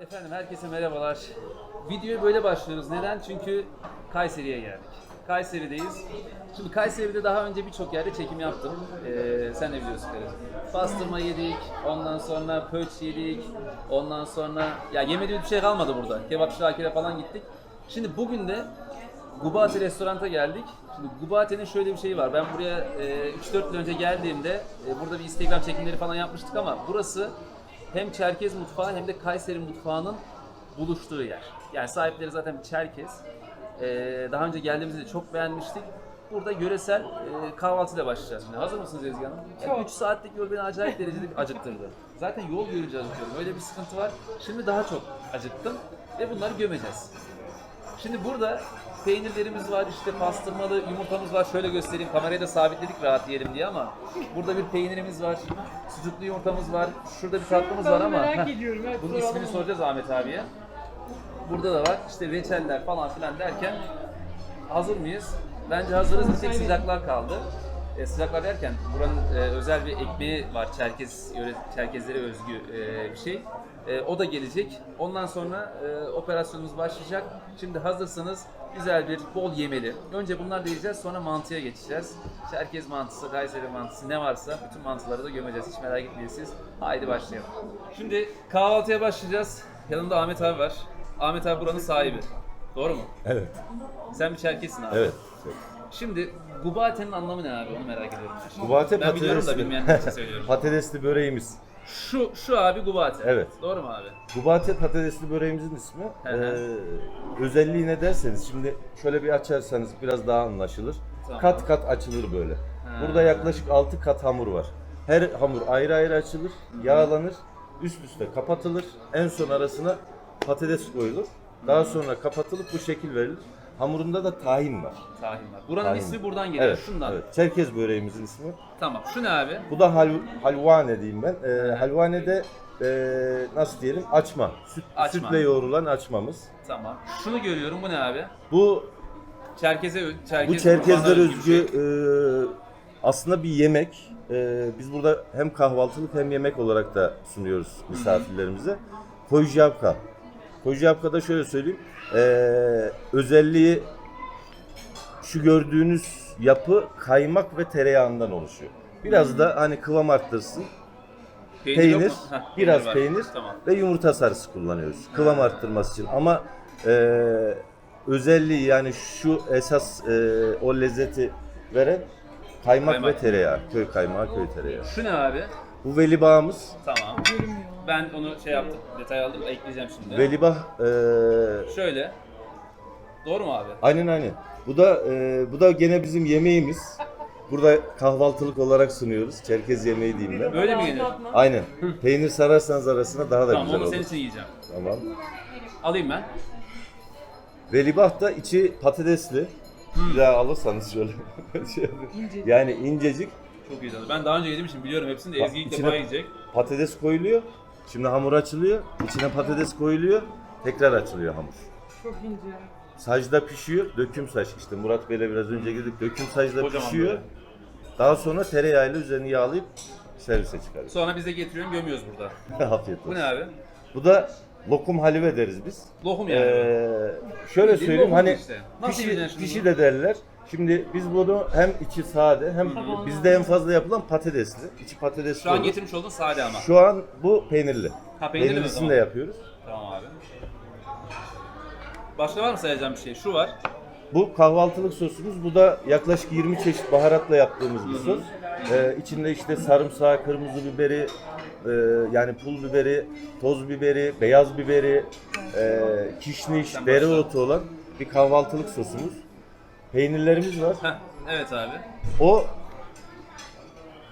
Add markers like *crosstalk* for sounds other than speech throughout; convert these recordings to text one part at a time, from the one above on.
Efendim herkese merhabalar. Videoya böyle başlıyoruz. Neden? Çünkü Kayseri'ye geldik. Kayseri'deyiz. Şimdi Kayseri'de daha önce birçok yerde çekim yaptım. Ee, sen de biliyorsun Kadir. Pastırma yedik, ondan sonra pöç yedik, ondan sonra... Ya yemediğimiz bir şey kalmadı burada. Kebap Şakir'e falan gittik. Şimdi bugün de Gubati restoranta geldik. Şimdi Gubate'nin şöyle bir şeyi var. Ben buraya e, 3-4 yıl önce geldiğimde e, burada bir Instagram çekimleri falan yapmıştık ama burası hem Çerkez mutfağı hem de Kayseri mutfağının buluştuğu yer. Yani sahipleri zaten Çerkez. E, daha önce geldiğimizde de çok beğenmiştik. Burada yöresel e, kahvaltıyla başlayacağız şimdi. Hazır mısınız Ezgi Hanım? Yani 3 saatlik yol beni acayip derecede acıktırdı. Zaten yol görünce acıkıyorum. Öyle bir sıkıntı var. Şimdi daha çok acıktım ve bunları gömeceğiz. Şimdi burada peynirlerimiz var, işte pastırmalı yumurtamız var. Şöyle göstereyim, kamerayı da sabitledik rahat yiyelim diye ama burada bir peynirimiz var, sucuklu yumurtamız var, şurada bir tatlımız var ama merak heh, ediyorum, evet, bunun ismini soracağız Ahmet abiye. Burada da var, işte reçeller falan filan derken hazır mıyız? Bence hazırız, bir tek sıcaklar kaldı. E, sıcaklar derken buranın e, özel bir ekmeği var, Çerkez yöre, Çerkezlere özgü e, bir şey. E, o da gelecek. Ondan sonra e, operasyonumuz başlayacak. Şimdi hazırsanız güzel bir bol yemeli. Önce bunlar da yiyeceğiz, sonra mantıya geçeceğiz. Çerkez mantısı, Kayseri mantısı ne varsa bütün mantıları da gömeceğiz. Hiç merak etmeyin siz. Haydi başlayalım. Şimdi kahvaltıya başlayacağız. Yanımda Ahmet abi var. Ahmet abi buranın sahibi. Doğru mu? Evet. Sen bir Çerkezsin abi. Evet. Şimdi Gubate'nin anlamı ne abi onu merak ediyorum. ben. Gubate ben biliyorum da bilmeyenler için söylüyorum. *laughs* patatesli böreğimiz. Şu şu abi Gubate. Evet. Doğru mu abi? Gubate patatesli böreğimizin ismi. Hı hı. Ee, özelliği ne derseniz şimdi şöyle bir açarsanız biraz daha anlaşılır. Tamam. Kat kat açılır böyle. Ha. Burada yaklaşık 6 kat hamur var. Her hamur ayrı ayrı açılır, yağlanır, üst üste kapatılır. En son arasına patates koyulur. Daha sonra kapatılıp bu şekil verilir. Hamurunda da tahin var. Tahin var. Buranın Tahin. ismi buradan geliyor. Evet, Şundan. evet. Çerkez böreğimizin ismi. Tamam. Şu ne abi? Bu da hal, halvane diyeyim ben. Ee, halvanede e, nasıl diyelim açma. Süt, Açma. Sütle yoğrulan açmamız. Tamam. Şunu görüyorum. Bu ne abi? Bu Çerkeze Çerkez bu Çerkezler özgü bir şey. e, aslında bir yemek. E, biz burada hem kahvaltılık hem yemek olarak da sunuyoruz misafirlerimize. Kojavka. Kojavka da şöyle söyleyeyim. E, özelliği şu gördüğünüz yapı kaymak ve tereyağından oluşuyor. Biraz da hani kıvam arttırsın. Peynir, yok peynir, mu? Heh, biraz var. peynir Tamam. ve yumurta sarısı kullanıyoruz. Kıvam arttırması için. Ama e, özelliği yani şu esas e, o lezzeti veren kaymak, Kaymak. ve tereyağı. Köy kaymağı, köy tereyağı. Şu ne abi? Bu velibağımız. Tamam. Görünmüyor. Ben onu şey yaptım. Detay aldım. Ekleyeceğim şimdi. Velibağ e, Şöyle. Doğru mu abi? aynen aynen. Bu da e, bu da gene bizim yemeğimiz. Burada kahvaltılık olarak sunuyoruz. Çerkez yemeği diyeyim ben. Böyle mi yenir? Aynen. Peynir sararsanız arasına daha da Tamam güzel onu olur. senin için yiyeceğim. Tamam. Alayım ben. Velibah da içi patatesli. Bir daha alırsanız şöyle. *laughs* şey yapayım. Yani incecik Çok iyi tadı. Ben daha önce yedim için biliyorum hepsini de Bak, Ezgi ilk içine- defa yiyecek. patates koyuluyor. Şimdi hamur açılıyor. İçine patates koyuluyor. Tekrar açılıyor hamur. Çok ince. Sacda pişiyor. Döküm saç. İşte Murat Bey'le biraz önce girdik. Döküm sacda Kocaman pişiyor. böyle. Daha sonra tereyağıyla üzerini yağlayıp servise çıkarıyoruz. Sonra bize getiriyorsun gömüyoruz burada. *laughs* Afiyet Bu olsun. ne abi? Bu da lokum halive deriz biz. Lokum yani. Ee, şöyle Bildiğin söyleyeyim lokum hani işte. Nasıl pişi, yiyeceksin şimdi pişi bunu? de derler. Şimdi biz bunu hem içi sade hem Tamam. bizde en fazla yapılan patatesli. İçi patatesli Şu an olur. getirmiş olduğun sade ama. Şu an bu peynirli. Ha, peynirli mi? Peynirlisini Tamam. de yapıyoruz. Tamam abi. Başka var mı sayacağım bir şey? Şu var. Bu kahvaltılık sosumuz. Bu da yaklaşık 20 çeşit baharatla yaptığımız bir sos. Ee, içinde işte sarımsağı, kırmızı biberi, e, yani pul biberi, toz biberi, beyaz biberi, e, kişniş, dereotu olan bir kahvaltılık sosumuz. Peynirlerimiz var. Heh, evet abi. O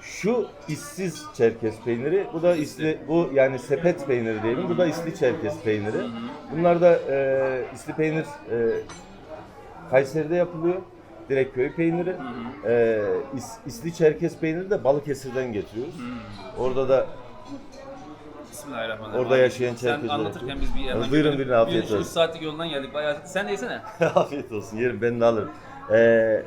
şu işsiz çerkez peyniri, bu da isli, bu yani sepet peyniri diyelim, bu da isli çerkez peyniri. Bunlar da e, isli peynir e, Kayseri'de yapılıyor. Direkt köy peyniri. E, is, isli çerkez peyniri de Balıkesir'den getiriyoruz. Orada da Bismillahirrahmanirrahim. Orada yaşayan Sen Çerkezler anlatırken yapıyor. biz bir yandan Buyurun, buyurun, afiyet olsun. üç saatlik yoldan geldik bayağı. Sen de yesene. *laughs* afiyet olsun yerim ben de alırım. E,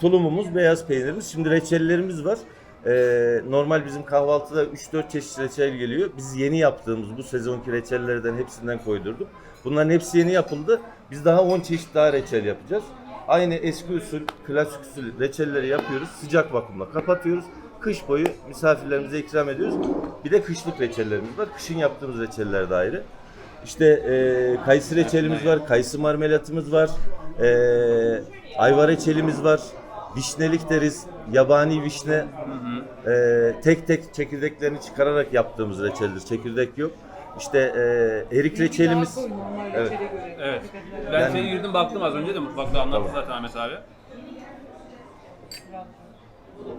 tulumumuz beyaz peynirimiz. Şimdi reçellerimiz var. Ee, normal bizim kahvaltıda 3-4 çeşit reçel geliyor. Biz yeni yaptığımız bu sezonki reçellerden hepsinden koydurduk. Bunların hepsi yeni yapıldı. Biz daha 10 çeşit daha reçel yapacağız. Aynı eski usul, klasik usul reçelleri yapıyoruz. Sıcak vakumla kapatıyoruz. Kış boyu misafirlerimize ikram ediyoruz. Bir de kışlık reçellerimiz var. Kışın yaptığımız reçeller de ayrı. İşte e, kayısı reçelimiz var, kayısı marmelatımız var, e, ayva reçelimiz var, vişnelik deriz, yabani vişne, e, tek tek çekirdeklerini çıkararak yaptığımız reçeldir, çekirdek yok. İşte e, erik reçelimiz, Evet. Evet. Ben Yani- şeye girdim baktım az önce de mutfakta anlattı Tamam. zaten Ahmet abi.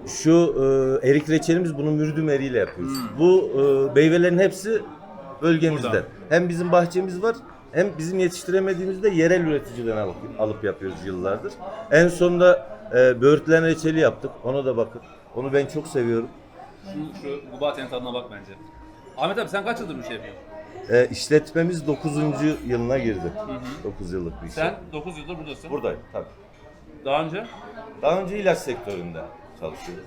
şu e, erik reçelimiz bunu mürdüm eriyle yapıyoruz. Bu e, meyvelerin hepsi bölgemizden. Buradan. Hem bizim bahçemiz var hem bizim yetiştiremediğimizde yerel üreticiden alıp, alıp yapıyoruz yıllardır. En sonunda e, böğürtlen reçeli yaptık. Ona da bakın. Onu ben çok seviyorum. Şu, şu Gubaten tadına bak bence. Ahmet abi sen kaç yıldır bu şey yapıyorsun? E, işletmemiz 9. yılına girdi. 9 yıllık bir Sen işletme. 9 yıldır buradasın. Buradayım tabii. Daha önce Daha önce ilaç sektöründe çalışıyordum.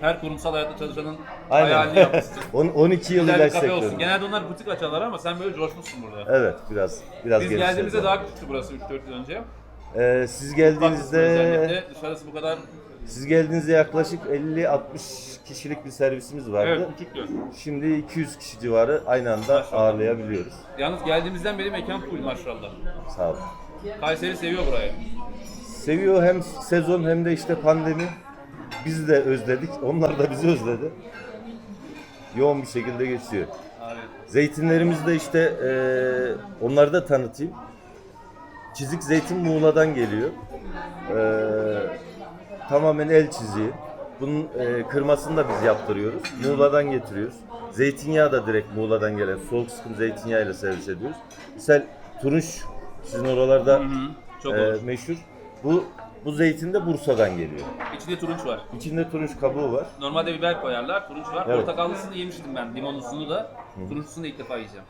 her kurumsal hayatta çalışanın Aynen. hayalini yapmışsın. *laughs* On- 12 yıl ilaç kafe olsun. Genelde onlar butik açarlar ama sen böyle coşmuşsun burada. Evet biraz biraz Biz geldiğimizde daha küçüktü burası 3-4 yıl önce. Ee, siz geldiğinizde özellikle dışarısı bu kadar siz geldiğinizde yaklaşık 50-60 kişilik bir servisimiz vardı. evet küçüktü. Şimdi 200 kişi civarı aynı anda Maşallah. ağırlayabiliyoruz. Yalnız geldiğimizden beri mekan full maşallah. Sağ olun. Kayseri seviyor burayı. Seviyor hem sezon hem de işte pandemi. Biz de özledik. Onlar da bizi özledi. Yoğun bir şekilde geçiyor. Zeytinlerimiz de işte eee onları da tanıtayım. Çizik zeytin Muğla'dan geliyor. Eee, tamamen el çiziği. Bunun eee, kırmasını da biz yaptırıyoruz. Muğla'dan getiriyoruz. Zeytinyağı da direkt Muğla'dan gelen soğuk sıkım zeytinyağıyla servis ediyoruz. Misal turunç sizin oralarda Hı hı. Çok olur. meşhur. Bu bu zeytin de Bursa'dan geliyor. İçinde turunç var. İçinde turunç kabuğu var. Normalde biber koyarlar, turunç var. Evet. Portakallısını yemiştim ben, limonlusunu da. Turunçlusunu da ilk defa yiyeceğim.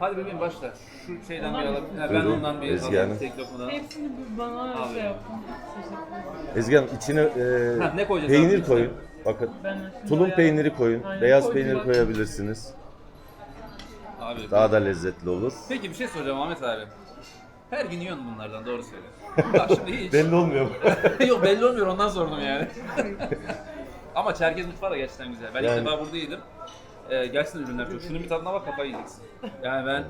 Hadi bebeğim başla. Şu şeyden bir alalım. Ha, ben Buyurun, ondan bir Ezgi alayım Hanım. tek lokmadan. Hepsini bir bana Abi. şey ederim. Ezgi Hanım içine eee, Ha, ne koyacağız peynir abi? koyun. Bakın Ben Tulum bayağı- peyniri koyun, Aynen, beyaz koydum peynir bak. koyabilirsiniz. Abi. Daha da lezzetli olur. Peki bir şey soracağım Ahmet abi. Her gün yiyorsun bunlardan doğru söyle. *laughs* Bak şimdi hiç. Belli olmuyor mu? *laughs* Yok belli olmuyor ondan sordum yani. *laughs* Ama Çerkez mutfağı da gerçekten güzel. Ben Yani- ilk defa burada yedim. Ee, gerçekten ürünler çok. Şunun bir tadına bak kafayı yiyeceksin. Yani ben,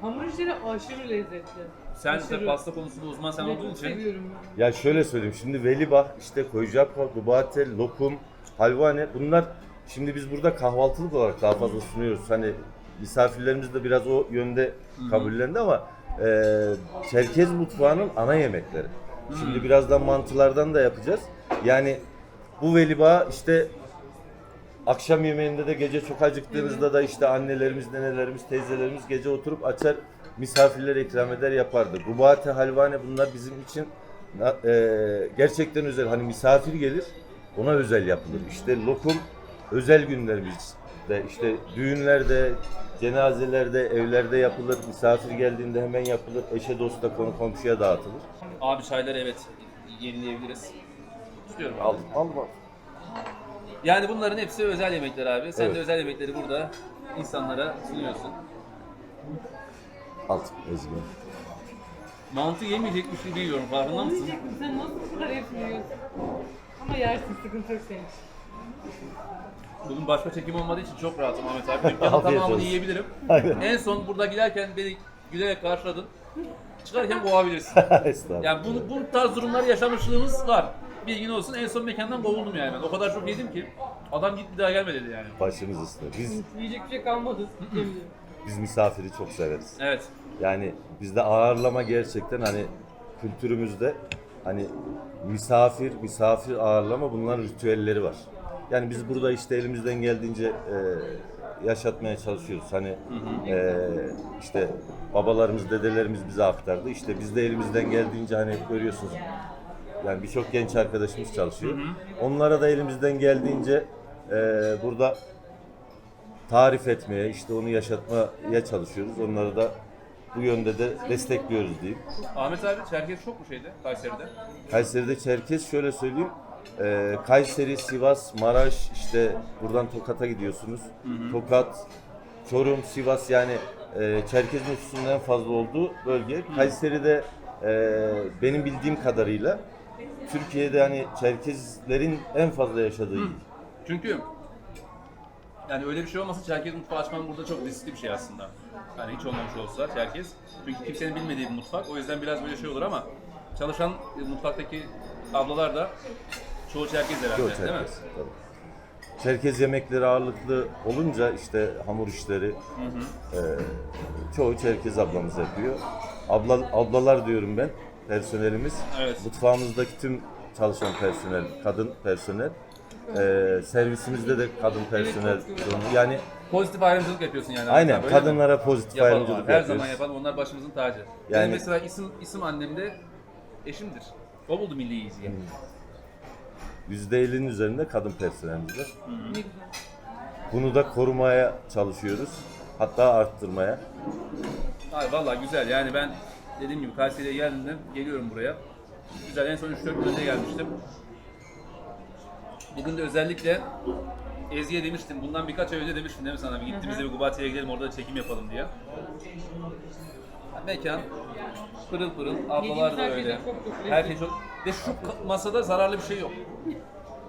Hamur işleri aşırı lezzetli. sen de Aşırı. pasta konusunda uzman sen Ben olduğun çok için. seviyorum. ya şöyle söyleyeyim. Şimdi velibah, işte koyucapka, gubate, lokum, halvane bunlar şimdi biz burada kahvaltılık olarak daha fazla sunuyoruz. Hani misafirlerimiz de biraz o yönde kabullendi ama e, Çerkez mutfağının ana yemekleri. Şimdi birazdan mantılardan da yapacağız. Yani bu veliba işte akşam yemeğinde de gece çok acıktığınızda da işte annelerimiz, nenelerimiz, teyzelerimiz gece oturup açar misafirlere ikram eder yapardı. Gubate, halvane bunlar bizim için e, gerçekten özel. Hani misafir gelir ona özel yapılır. İşte lokum özel günlerimizde işte düğünlerde, cenazelerde, evlerde yapılır. Misafir geldiğinde hemen yapılır. Eşe dosta konu komşuya dağıtılır. Abi çayları evet yenileyebiliriz. Tutuyorum abi. Aldım, aldım. aldım. Yani bunların hepsi özel yemekler abi. Sen Evet. de özel yemekleri burada insanlara sunuyorsun. Aldım Ezgi. Mantı yemeyecekmiş gibi yiyorum farkında mısın? Diyecektim sen nasıl bu kadar hepsini yiyorsun? Ama yersin sıkıntı yok senin. Bugün başka çekim olmadığı için çok rahatım Ahmet abi. *laughs* Dükkanın Afiyet tamamını olsun. yiyebilirim. Aynen. En son burada giderken beni gülerek karşıladın. Çıkarken *laughs* boğabilirsin. Estağfurullah. Yani bunu, bu tarz durumlar yaşamışlığımız var. Bilgin olsun en son mekandan kovuldum yani ben. O kadar çok yedim ki adam git bir daha gelme dedi yani. Başımız üstüne. Biz Yiyecek bir şey kalmadı. Yemin biz misafiri çok severiz. Evet. Yani bizde ağırlama gerçekten hani kültürümüzde hani misafir, misafir ağırlama bunların ritüelleri var. Yani biz burada işte elimizden geldiğince e, yaşatmaya çalışıyoruz. Hani e, işte babalarımız, dedelerimiz bize aktardı. İşte biz de elimizden geldiğince hani görüyorsunuz yani birçok genç arkadaşımız çalışıyor. Onlara da elimizden geldiğince e, burada tarif etmeye, işte onu yaşatmaya çalışıyoruz. Onları da bu yönde de destekliyoruz diyeyim. Ahmet abi Çerkez çok mu şeydi Kayseri'de? Kayseri'de Çerkez şöyle söyleyeyim, e, Kayseri, Sivas, Maraş işte buradan Tokat'a gidiyorsunuz. Tokat, Çorum, Sivas yani e, Çerkez nüfusunun en fazla olduğu bölge. Kayseri'de e, benim bildiğim kadarıyla Türkiye'de hani Çerkezlerin en fazla yaşadığı il. Çünkü yani öyle bir şey olmasa Çerkez mutfağı açman burada çok riskli bir şey aslında. Yani hiç olmamış olsa Çerkez. Çünkü kimsenin bilmediği bir mutfak. O yüzden biraz böyle şey olur ama çalışan e, mutfaktaki ablalar da çoğu Çerkez herhalde Çoğu değil mi? Çerkez. tabii. Çerkez yemekleri ağırlıklı olunca işte hamur işleri e, çoğu Çerkez ablamız yapıyor. Abla, ablalar diyorum ben personelimiz. Evet. Mutfağımızdaki tüm çalışan personel, kadın personel. E, servisimizde de kadın personel. Yani Pozitif ayrımcılık yapıyorsun yani. aynen Böyle mi? kadınlara pozitif Yapalım ayrımcılık abi. Her yapıyoruz. zaman yapalım. Onlar başımızın tacı. Yani Yani- mesela isim isim annem de eşimdir. O buldu Milli İyizi'yi. %50'nin üzerinde kadın personelimiz var. Bunu da korumaya çalışıyoruz. Hatta arttırmaya. Ay vallahi güzel yani ben dediğim gibi Kayseri'ye geldiğimde geliyorum buraya. Güzel en son 3-4 gün önce gelmiştim. Bugün de özellikle Ezgi'ye demiştim, bundan birkaç ay önce demiştim değil mi sana? Bir gittiğimizde bir Gubati'ye gidelim orada da çekim yapalım diye. Mekan pırıl pırıl, ablalar da her şey öyle. de çok Her şey çok... Ve şu ka- masada zararlı bir şey yok.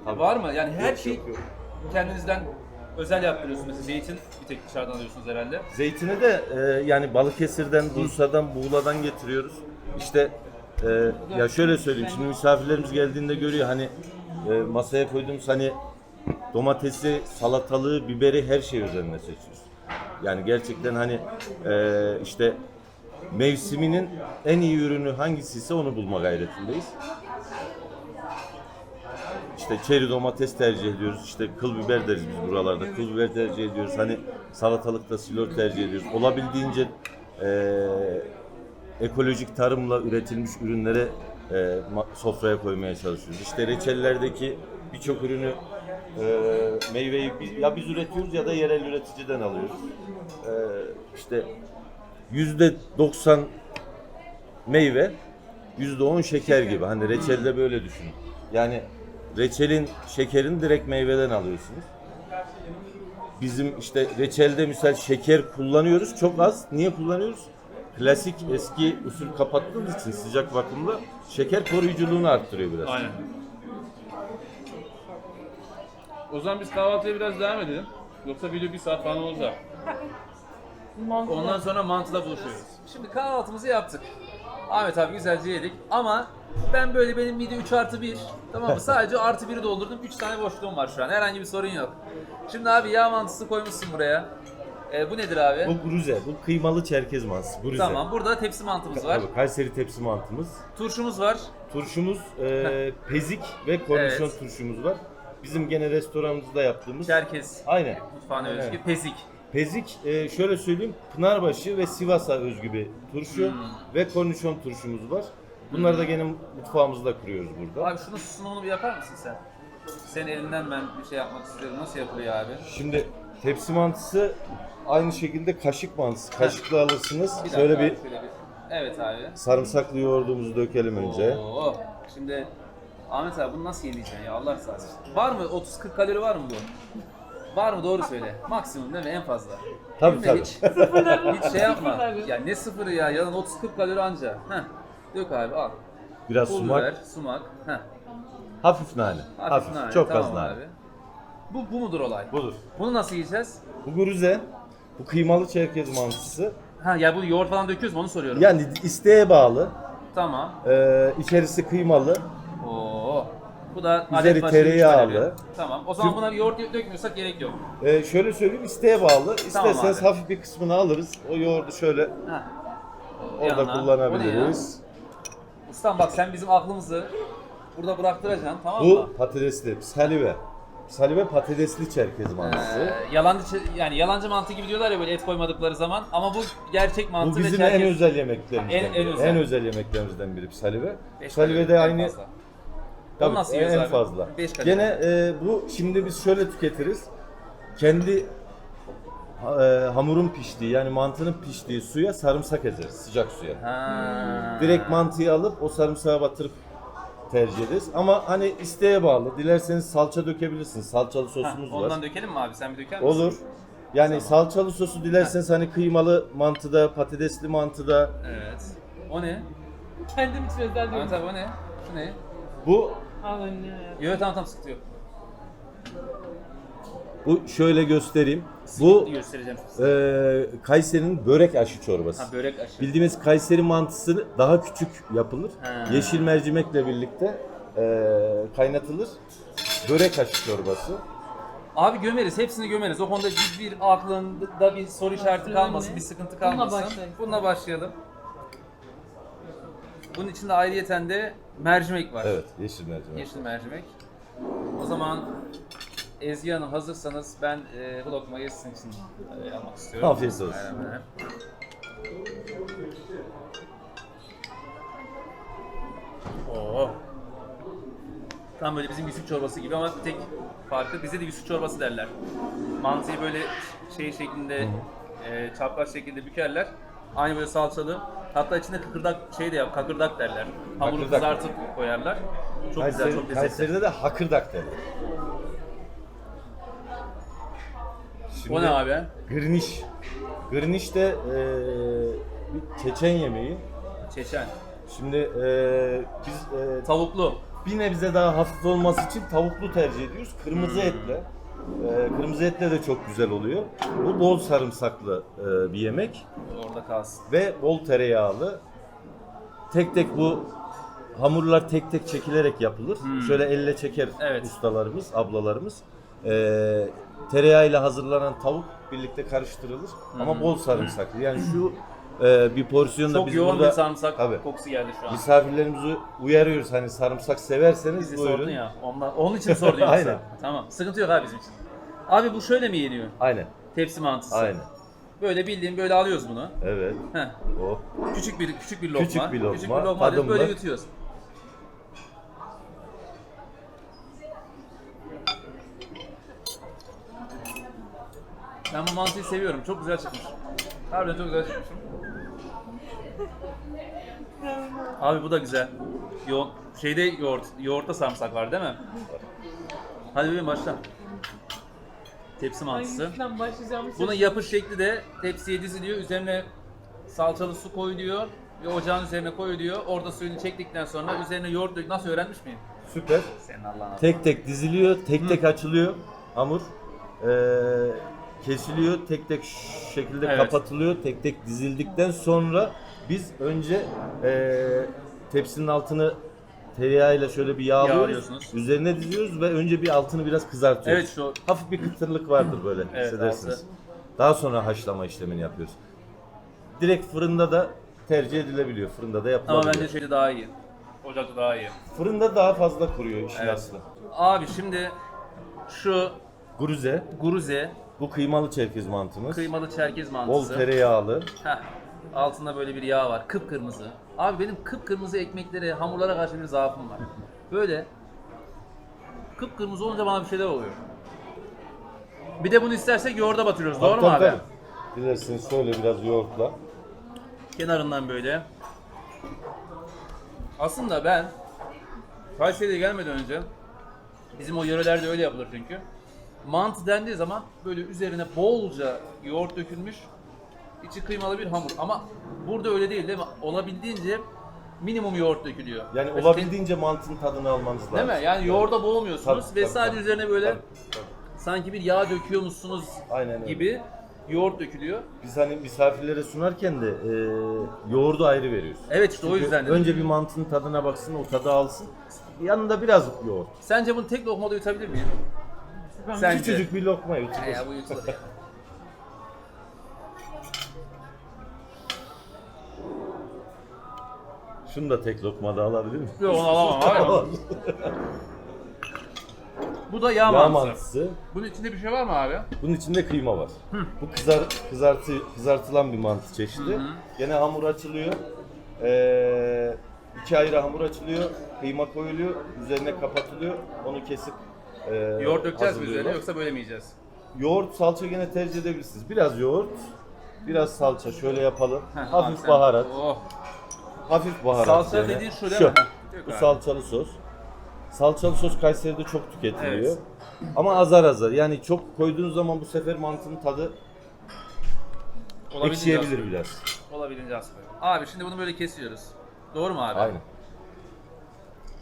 Ha, var mı? Yani her şey kendinizden özel yaptırıyorsunuz. Mesela zeytin bir tek dışarıdan alıyorsunuz herhalde. Zeytini de e, yani Balıkesir'den, Bursa'dan, Buğla'dan getiriyoruz. İşte e, ya şöyle söyleyeyim şimdi misafirlerimiz geldiğinde görüyor hani e, masaya koyduğumuz hani domatesi, salatalığı, biberi her şey üzerine seçiyoruz. Yani gerçekten hani e, işte mevsiminin en iyi ürünü hangisiyse onu bulma gayretindeyiz. İşte çeri domates tercih ediyoruz. İşte kıl biber deriz biz buralarda. Kıl biber tercih ediyoruz. Hani salatalıkta silor tercih ediyoruz. Olabildiğince eee, ekolojik tarımla üretilmiş ürünlere ma- sofraya koymaya çalışıyoruz. İşte reçellerdeki birçok ürünü eee, meyveyi biz, ya biz üretiyoruz ya da yerel üreticiden alıyoruz. Eee işte yüzde 90 meyve, yüzde 10 şeker gibi. Hani reçelde böyle düşünün. Yani reçelin şekerini direkt meyveden alıyorsunuz. Bizim işte reçelde misal şeker kullanıyoruz çok az. Niye kullanıyoruz? Klasik eski usul kapattığımız için sıcak vakumda şeker koruyuculuğunu arttırıyor biraz. Aynen. O zaman biz kahvaltıya biraz devam edelim. Yoksa video bir saat falan olacak. Ondan sonra mantıda buluşuyoruz. Şimdi kahvaltımızı yaptık. Ahmet abi güzelce yedik ama ben böyle benim mide 3 artı 1 tamam mı? *laughs* Sadece artı 1'i doldurdum. 3 tane boşluğum var şu an. Herhangi bir sorun yok. Şimdi abi yağ mantısı koymuşsun buraya. Ee, bu nedir abi? Bu gruze, bu kıymalı çerkez mantısı. Gruze. Tamam burada tepsi mantımız var. Tabii, Kayseri tepsi mantımız. Turşumuz var. Turşumuz e, pezik ve kornişon Evet. turşumuz var. Bizim gene restoranımızda yaptığımız. Çerkez Aynen. mutfağına özgü. Pezik. Pezik e, şöyle söyleyeyim Pınarbaşı ve Sivas'a özgü bir turşu Hmm. ve kornişon turşumuz var. Bunları da gene mutfağımızda kuruyoruz burada. Abi şunun sunumunu bir yapar mısın sen? Senin elinden ben bir şey yapmak istiyorum. Nasıl yapılıyor abi? Şimdi tepsi mantısı aynı şekilde kaşık mantısı. Kaşıkla alırsınız. Dakika Şöyle abi, bir şöyle bir. Evet abi. sarımsaklı yoğurdumuzu dökelim önce. Oo. Şimdi Ahmet abi bunu nasıl yemeyeceksin ya Allah razı olsun. Var mı 30-40 kalori var mı bu? Var mı doğru söyle. Maksimum değil mi en fazla? Tabii Günde tabii. Hiç, hiç şey yapma. Sıfırlar. Ya ne sıfırı ya yalan 30-40 kalori anca. Heh. Dök abi al. Biraz Pul sumak, biber, sumak. Heh. hafif nane. Hafif, Hafif nane. çok tamam az nane. Abi. Bu, bu mudur olay? Budur. Bunu nasıl yiyeceğiz? Bu gruze, bu kıymalı çerkez mantısı. Ha ya bu yoğurt falan döküyoruz mu onu soruyorum. Yani isteğe bağlı. Tamam. Ee, içerisi kıymalı. Oo. Bu da Üzeri adet başı üç tereyağlı. kalori. Tamam. O zaman buna yoğurt dökmüyorsak gerek yok. Ee, şöyle söyleyeyim isteğe bağlı. İsterseniz abi. hafif bir kısmını alırız. O yoğurdu şöyle Ha. orada Yanına. kullanabiliriz. Ustam bak sen bizim aklımızı burada bıraktıracaksın tamam mı? Bu patatesli, salive. Salive patatesli çerkez mantısı. Ee, yalancı yani yalancı mantı gibi diyorlar ya böyle et koymadıkları zaman ama bu gerçek mantı Bu ve bizim çerkez. en özel yemeklerimizden En- en biri. özel. En özel yemeklerimizden biri salive. Beş Salive de en aynı fazla. Tabii nasıl en yiyoruz abi? fazla. Beş. Gene e, bu şimdi biz şöyle tüketiriz. Kendi ha- e, hamurun piştiği yani mantının piştiği suya sarımsak ezeriz sıcak suya. Ha. Direkt mantıyı alıp o sarımsağı batırıp tercih ederiz. Ama hani isteğe bağlı. Dilerseniz salça dökebilirsiniz. Salçalı Heh, sosumuz var. ondan dökelim mi abi? Sen bir döker misin? Olur. Yani salçalı sosu dilerseniz hani kıymalı mantıda, patatesli mantıda. Evet. O ne? Kendim için özel diyorum. Ahmet abi o ne? Şu ne? Bu Al hayatım. Yok tamam tamam sıkıntı yok. bu şöyle göstereyim. Bu göstereceğim e, Kayseri'nin börek aşı çorbası. Ha börek aşı. Bildiğimiz Kayseri mantısı daha küçük yapılır. Ha. Yeşil mercimekle birlikte e, kaynatılır. Börek aşı çorbası. Abi gömeriz, hepsini gömeriz. O konuda bir aklında bir soru işareti kalmasın, bir sıkıntı Bununla kalmasın. başlayalım. Bununla başlayalım. Bunun içinde ayrıyeten de mercimek var. Evet, yeşil mercimek. Yeşil mercimek. O zaman Ezgi Hanım hazırsanız ben e, bu lokmayı sizin için e, almak istiyorum. Afiyet olsun. Aynen, aynen. Oo. Tam böyle bizim yusuf çorbası gibi ama tek farkı bize de yusuf çorbası derler. Mantıyı böyle şey şeklinde e, çapraz şekilde bükerler. Aynı böyle salçalı. Hatta içinde kıkırdak şey de yap, kakırdak derler. Hamuru Kakırdak. kızartıp koyarlar. Çok güzel, çok lezzetli. Kayseri'de de hakırdak derler. O ne abi? Gırniş. Gırniş de e, bir Çeçen yemeği. Çeçen. Şimdi e, biz e, Tavuklu. bir nebze daha hafif olması için tavuklu tercih ediyoruz. Kırmızı Hmm. etle. E, kırmızı etle de çok güzel oluyor. Bu bol sarımsaklı e, bir yemek Orada kalsın. ve bol tereyağlı. Tek tek bu hamurlar tek tek çekilerek yapılır. Şöyle elle çeker Hmm. Evet. ustalarımız, ablalarımız. E, tereyağıyla hazırlanan tavuk birlikte karıştırılır ama bol sarımsaklı. Yani şu e, bir porsiyonda Hmm. Çok biz yoğun burada bir sarımsak Tabii. kokusu geldi şu an. misafirlerimizi uyarıyoruz hani sarımsak severseniz Bizi buyurun. sordun ya. Ondan, onun için sordun *laughs* yoksa. Aynen. Tamam. Sıkıntı yok abi bizim için. Abi bu şöyle mi yeniyor? Aynen. Tepsi mantısı. Aynen. Böyle bildiğin böyle alıyoruz bunu. Evet. Heh. O. Küçük bir küçük bir lokma. Küçük bir lokma, Küçük bir lokma tadımlı. böyle yutuyoruz. Ben bu mantıyı seviyorum. Çok güzel çıkmış. Harbiden çok güzel çıkmış. Abi bu da güzel. Yo şeyde yoğurt, yoğurtta sarımsak var değil mi? Hadi bebeğim başla. Tepsi mantısı. Hangisinden başlayacağımı Bunun yapış şekli de tepsiye diziliyor. Üzerine salçalı su koyuluyor. Ve ocağın üzerine koyuluyor. Orada suyunu çektikten sonra üzerine yoğurt dök. Nasıl öğrenmiş miyim? Süper. Senin Allah'ın Tek tek diziliyor, tek tek açılıyor hamur. Ee, kesiliyor, tek tek şu şekilde Evet. kapatılıyor. Tek tek dizildikten sonra biz önce ee, tepsinin altını tereyağıyla şöyle bir yağlıyoruz. Yağlıyorsunuz. Üzerine diziyoruz ve önce bir altını biraz kızartıyoruz. Evet şu Hafif bir kıtırlık vardır böyle Evet, hissedersiniz. altı. Daha sonra haşlama işlemini yapıyoruz. Direkt fırında da tercih edilebiliyor. Fırında da ama yapılabiliyor. bence şeyde daha iyi. Ocakta daha iyi. Fırında daha fazla kuruyor işin Evet. aslı. Abi şimdi şu Guruze, guruze, bu kıymalı çerkez mantımız. kıymalı çerkez Bol mantısı. tereyağlı. Heh. Altında böyle bir yağ var. Kıpkırmızı. Abi benim kıpkırmızı ekmeklere, hamurlara karşı bir zaafım var. Böyle kıpkırmızı olunca bana bir şeyler oluyor. Bir de bunu istersek yoğurda batırıyoruz. Doğru mu abi? Dilerseniz şöyle biraz yoğurtla. Kenarından böyle. Aslında ben Kayseri'ye gelmeden önce bizim o yörelerde öyle yapılır çünkü. Mantı dendiği zaman böyle üzerine bolca yoğurt dökülmüş, içi kıymalı bir hamur. Ama burada öyle değil değil mi? Olabildiğince minimum yoğurt dökülüyor. Yani Mesela olabildiğince mantının tadını almanız lazım. Değil mi? Yani yoğurda boğmuyorsunuz Tabii, ve tabii, sadece tabii. üzerine böyle Tabii, tabii. sanki bir yağ döküyormuşsunuz Aynen öyle. gibi yoğurt dökülüyor. Biz hani misafirlere sunarken de e, yoğurdu ayrı veriyoruz. Evet işte o Çünkü yüzden dedim. Önce bir mantının tadına baksın, o tadı alsın. Yanında biraz yoğurt. Sence bunu tek lokmada yutabilir miyim? Sence? Küçücük bir lokma ya bu yutulur. *laughs* Şunu da tek lokmada alabilir miyim? Yok onu alamam *laughs* abi. Bu da yağ, Yağ mantısı. mantısı. Bunun içinde bir şey var mı abi? Bunun içinde kıyma var. Bu kızar, kızartı, kızartılan bir mantı çeşidi. Gene hamur açılıyor. Ee, iki ayrı hamur açılıyor. Kıyma koyuluyor. Üzerine kapatılıyor. Onu kesip e, Yoğurt dökeceğiz mi üzerine hazırlıyorlar. yoksa böyle mi yiyeceğiz? Yoğurt, salça gene tercih edebilirsiniz. Biraz yoğurt, biraz salça. Şöyle yapalım. Hafif baharat. Oh. Hafif baharat. Salça dediğin şu değil mi? Bu salçalı sos. Salçalı sos Kayseri'de çok tüketiliyor. Evet. Ama azar azar. Yani çok koyduğunuz zaman bu sefer mantının tadı Olabildiğince ekşiyebilir az. biraz. Olabildiğince az. Abi şimdi bunu böyle kesiyoruz. Doğru mu abi? Aynen.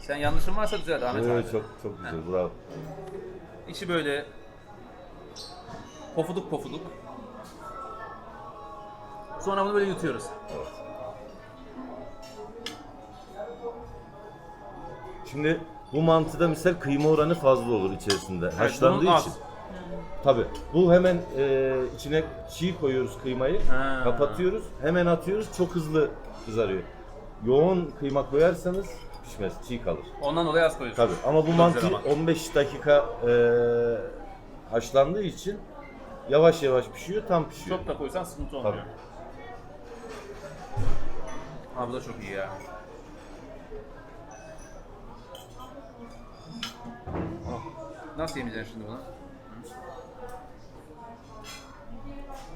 Sen yanlışın varsa düzelt Ahmet Evet, abi. çok çok güzel. Bravo. İçi böyle pofuduk pofuduk. Sonra bunu böyle yutuyoruz. Şimdi bu mantıda misal kıyma oranı fazla olur içerisinde. Haşlandığı bunun az. için. Tabi. Bu hemen e, içine çiğ koyuyoruz kıymayı. Ha. Kapatıyoruz. Hemen atıyoruz. Çok hızlı kızarıyor. Yoğun kıyma koyarsanız pişmez. Çiğ kalır. Ondan dolayı az koyuyorsun. Tabi. Ama bu Çok mantı güzel ama. 15 dakika e, haşlandığı için yavaş yavaş pişiyor. Tam pişiyor. Çok da koysan sıkıntı olmuyor. Tabii. Abi bu da çok iyi ya. Nasıl yemeyeceksin şimdi bunu?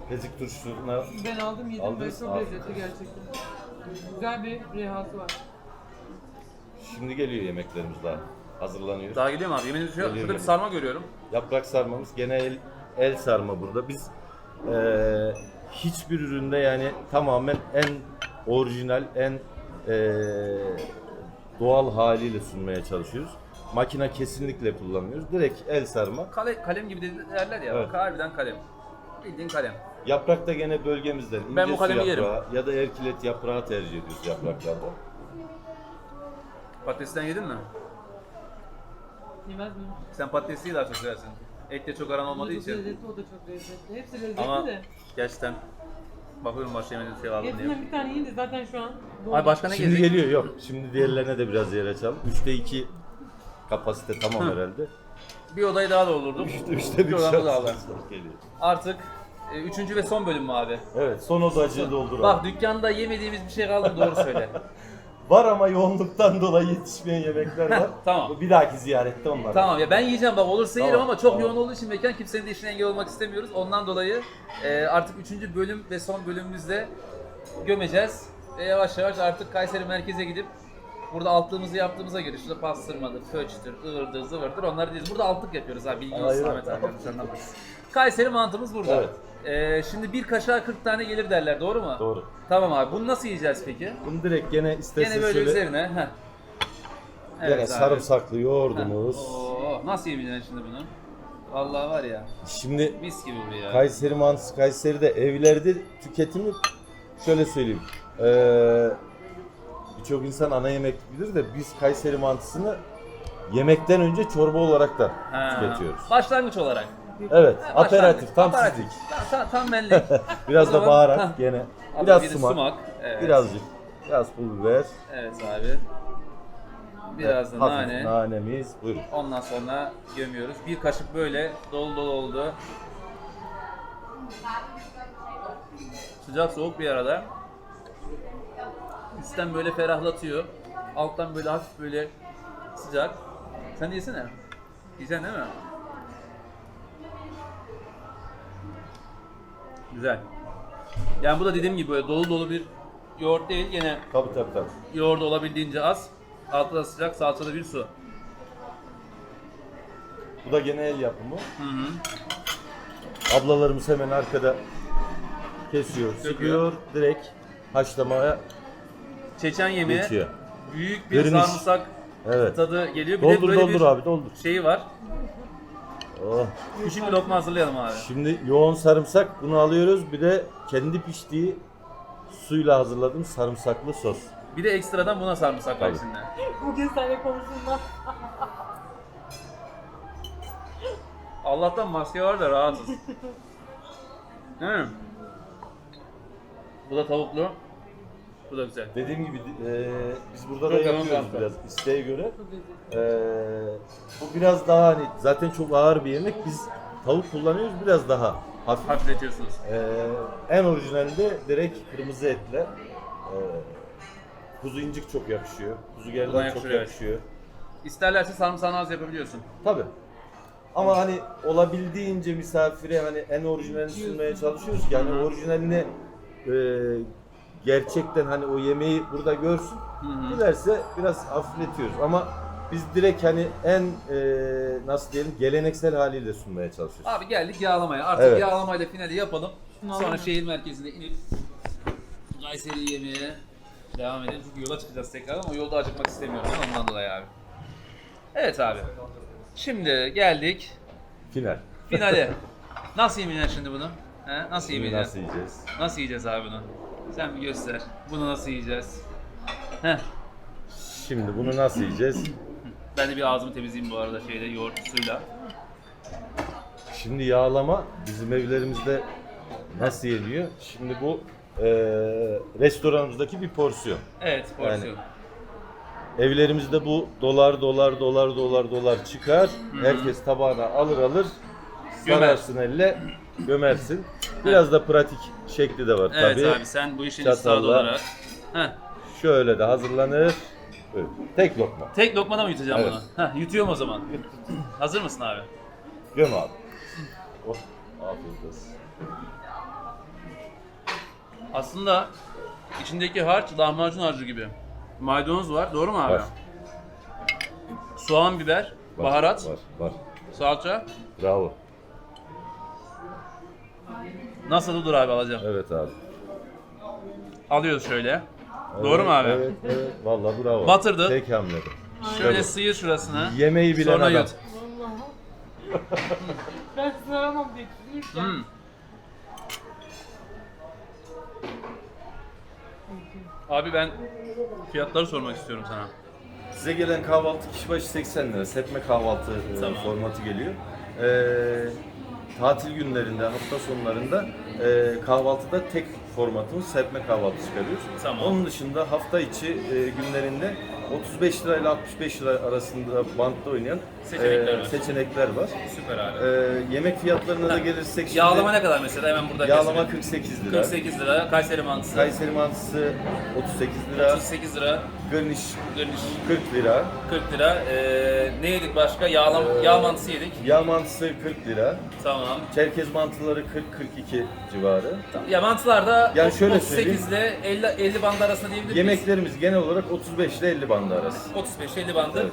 Pezik turşusuna Ben aldım yedim ve Aldınız, çok afiyet lezzetli gerçekten. Güzel bir rehası var. şimdi geliyor yemeklerimiz daha. Hazırlanıyor. Daha gidiyor mu abi? Yemin ediyorum şurada bir geliyor. sarma görüyorum. Yaprak sarmamız gene el, el sarma burada. Biz eee, hiçbir üründe yani tamamen en orijinal, en eee, doğal haliyle sunmaya çalışıyoruz. Makine kesinlikle kullanmıyoruz. Direkt el sarma. Kale, kalem gibi de- derler ya. Evet. Bak harbiden kalem. Bildiğin kalem. Yaprak da gene bölgemizden. Ben ince bu su kalemi yerim. yaprağı Ya da erkilet yaprağı tercih ediyoruz yapraklarda. Patatesten yedin mi? Yemez mi? Sen patatesliyi daha çok seversin. Etle çok aran O da olmadığı çok için. lezzetli, o da çok lezzetli. Hepsi lezzetli Ama de. gerçekten bakıyorum başka yemediğim şey var mı diye. Hepsinden bir tane yiyin de zaten şu an doğru. Ay başka ne Şimdi gelecek? geliyor yok. Şimdi diğerlerine de biraz yer açalım. 3'te 2 kapasite tamam herhalde. Bir odayı daha doldurdum. 3'te bir Bir odamı da aldım. geliyor. Artık e, üçüncü ve son bölüm mü abi? Evet son odacığı doldur Bak dükkanda yemediğimiz bir şey kaldı doğru söyle. *laughs* Var ama yoğunluktan dolayı yetişmeyen yemekler var. *laughs* Tamam. Bir dahaki ziyarette onlar. tamam ya ben yiyeceğim bak olursa yerim Tamam, ama çok tamam. yoğun olduğu için mekan kimsenin de işine engel olmak istemiyoruz. Ondan dolayı e, artık üçüncü bölüm ve son bölümümüzde gömeceğiz. Ve yavaş yavaş artık Kayseri merkeze gidip burada altlığımızı yaptığımıza göre şurada pastırmadır, köçtür, ıvırdır, zıvırdır onları değil. Burada altlık yapıyoruz abi bilgi olsun. Ahmet abi. Kayseri mantımız burada. Evet. E, şimdi bir kaşığa 40 tane gelir derler doğru mu? Doğru. Tamam abi bunu nasıl yiyeceğiz peki? Bunu direkt gene isterseniz Gene böyle şöyle üzerine. Heh. gene abi. sarımsaklı yoğurdumuz. Oo, nasıl yemeyeceksin şimdi bunu? Vallahi var ya Şimdi mis gibi bu ya. Kayseri mantısı Kayseri'de evlerde tüketimi şöyle söyleyeyim. Ee, Birçok insan ana yemek bilir de biz Kayseri mantısını yemekten önce çorba olarak da Ha, tüketiyoruz. Başlangıç olarak. Evet, Ha, aperatif, tam Aperatif. sizlik. Tam, tam, tam benlik. Biraz O da zaman- baharat Heh. gene. Abi Biraz bir de sumak, Evet. birazcık biraz pul biber, Evet abi. Biraz da hafif nane. nanemiz. Buyurun. Ondan sonra gömüyoruz. Bir kaşık böyle dolu dolu oldu. Sıcak soğuk bir arada. Üstten böyle ferahlatıyor. Alttan böyle hafif böyle sıcak. Sen yesene. Yiyeceksin değil mi? Güzel. Yani bu da dediğim gibi böyle dolu dolu bir yoğurt değil. Yine Tabii tabii tabii. yoğurdu olabildiğince az. Altta da sıcak, salçada bir su. Bu da gene el yapımı. Hı hı. Ablalarımız hemen arkada kesiyor, sıkıyor, direkt haşlamaya Çeçen yemeği geçiyor. büyük bir Vermiş. sarımsak Evet. tadı geliyor. Bir de Doldur böyle doldur bir abi doldur. şeyi var. Oh. Küçük bir lokma hazırlayalım abi. Şimdi yoğun sarımsak bunu alıyoruz. Bir de kendi piştiği suyla hazırladığım sarımsaklı sos. Bir de ekstradan buna sarımsak var Tabii. içinde. Bugün seninle konuşsunlar. Allah'tan maske var da rahatız. *laughs* Değil mi? Bu da tavuklu. Bu da güzel. Dediğim gibi e, biz burada da Çok yapıyoruz kanka. biraz isteğe göre. E, bu biraz daha hani zaten çok ağır bir yemek. Biz tavuk kullanıyoruz biraz daha hafif. Hafifletiyorsunuz. E, en orijinalinde direkt kırmızı etle. E, kuzu incik çok yakışıyor. Kuzu Buna gerdan çok yakışıyor, evet. yakışıyor. İsterlerse sarımsağını az yapabiliyorsun. Tabi. Ama hani olabildiğince misafire hani en orijinalini sunmaya çalışıyoruz ki hani orijinalini e, gerçekten hani o yemeği burada görsün. Dilerse biraz hafifletiyoruz ama biz direkt hani en e, nasıl diyelim geleneksel haliyle sunmaya çalışıyoruz. Abi geldik yağlamaya. Artık Evet. yağlamayla finali yapalım. Sonra şehir merkezine inip Kayseri yemeğe devam edelim. Çünkü yola çıkacağız tekrar ama yolda acıkmak istemiyorum ondan dolayı abi. Evet abi. Şimdi geldik Final. finale. *laughs* Nasıl yemeyeceksin şimdi bunu? He? Nasıl yemeyeceksin? nasıl yiyeceğiz? Nasıl yiyeceğiz abi bunu? Sen bir göster. Bunu nasıl yiyeceğiz? Heh. Şimdi bunu nasıl yiyeceğiz? Ben de bir ağzımı temizleyeyim bu arada şeyle yoğurt suyla. Şimdi yağlama bizim evlerimizde nasıl yeniyor? Şimdi bu e, restoranımızdaki bir porsiyon. Evet porsiyon. Evlerimizde bu dolar dolar dolar dolar dolar çıkar. Herkes tabağına alır alır. Sararsın elle gömersin. Biraz da pratik şekli de var Evet tabii. abi sen bu işin Çatalla. üstadı olarak. Heh. Şöyle de hazırlanır. Böyle. Tek lokma. Tek lokmada mı yutacağım Evet. bunu? Heh, yutuyorum o zaman. Hazır mısın abi? Göm abi. Oh, afiyet olsun. Aslında içindeki harç lahmacun harcı gibi. Maydanoz var, doğru mu abi? Var. Soğan, biber, Var, baharat, Var, var. salça. Bravo. Nasıl dur abi alacağım. Evet abi. Alıyoruz şöyle. Evet, Doğru mu abi? Evet, evet. Vallahi bravo. Batırdın. Tek hamlede. Şöyle sıyır şurasını. Yemeği bilen Sonra adam. yut. Vallahi. *laughs* ben sıramam diye düşünürken. Hmm. Abi ben fiyatları sormak istiyorum sana. Size gelen kahvaltı kişi başı 80 lira. Sepme kahvaltı e, Tamam. formatı geliyor. Ee, tatil günlerinde, hafta sonlarında e, kahvaltıda tek formatımız serpme kahvaltı çıkarıyoruz. Tamam. Onun dışında hafta içi e, günlerinde 35 lira ile 65 lira arasında bantta oynayan Seçenekler e, var. seçenekler var. Süper abi. E, yemek fiyatlarına da gelirsek şimdi Yağlama ne kadar mesela hemen burada yağlama keselim. 48 lira. 48 lira, Kayseri mantısı Kayseri mantısı 38 lira. 38 lira, Garniş görünüş 40 lira. 40 lira. Ee, ne yedik başka? Yağlam, Ee, yağ mantısı yedik. Yağ mantısı 40 lira. Tamam. Çerkez mantıları 40-42 civarı. Ya mantılar da Yani şöyle 38 ile 50, 50 band arasında diyebilir miyiz? Yemeklerimiz genel olarak 35 ile 50 bandı arası. 35-50 bandı. Evet.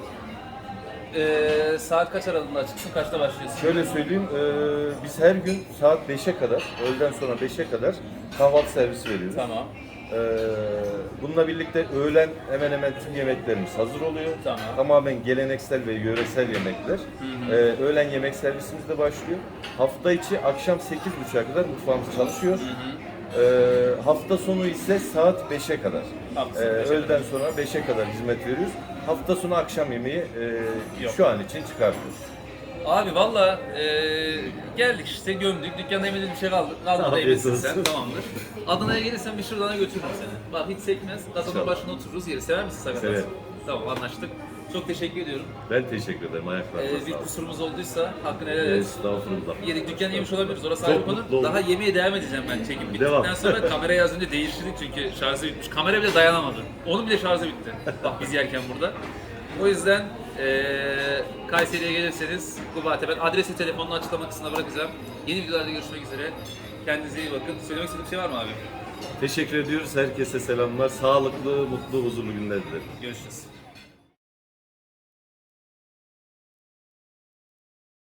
Ee, saat kaç aralığında açıksın? Kaçta başlıyorsun? Şöyle söyleyeyim, e, biz her gün saat 5'e kadar, öğleden sonra 5'e kadar kahvaltı servisi veriyoruz. Tamam. E, bununla birlikte öğlen hemen hemen tüm yemeklerimiz hazır oluyor. Tamam. Tamamen geleneksel ve yöresel yemekler. E, öğlen yemek servisimiz de başlıyor. Hafta içi akşam 8.30'a kadar mutfağımız çalışıyor. E, hafta sonu ise saat 5'e kadar. E, 5'e öğleden sonra 5'e kadar hizmet veriyoruz. Hafta sonu akşam yemeği e, Yok. şu an için çıkartıyoruz. Abi valla ee, geldik işte gömdük. Dükkanda yemediğimiz bir şey kaldı. Kalmadı eminsin sen. Tamamdır. Adana'ya gelirsen bir şuradana götürürüm seni. Bak hiç sekmez. İnşallah. başında otururuz yeri. Sever misin sakatat? Severim. Tamam anlaştık. Çok teşekkür ediyorum. Ben teşekkür ederim. Ayaklarına Ee, bir sağlık. kusurumuz olduysa hakkını helal et. Estağfurullah. Yedik dükkan yemiş olabiliriz. Orası Çok ayrı konu. oldum. Daha yemeğe devam edeceğim ben çekim bittikten Devam. sonra *laughs* kamerayı az önce değiştirdik çünkü şarjı bitmiş. Kamera bile dayanamadı. Onun bile şarjı bitti. Bak biz yerken burada. O yüzden eee Kayseri'ye gelirseniz Kubate ben adresi telefonunu açıklama kısmına bırakacağım. Yeni videolarda görüşmek üzere. Kendinize iyi bakın. Söylemek istediğim bir şey var mı abi? Teşekkür ediyoruz. Herkese selamlar. Sağlıklı, mutlu, huzurlu günler dilerim. Görüşürüz.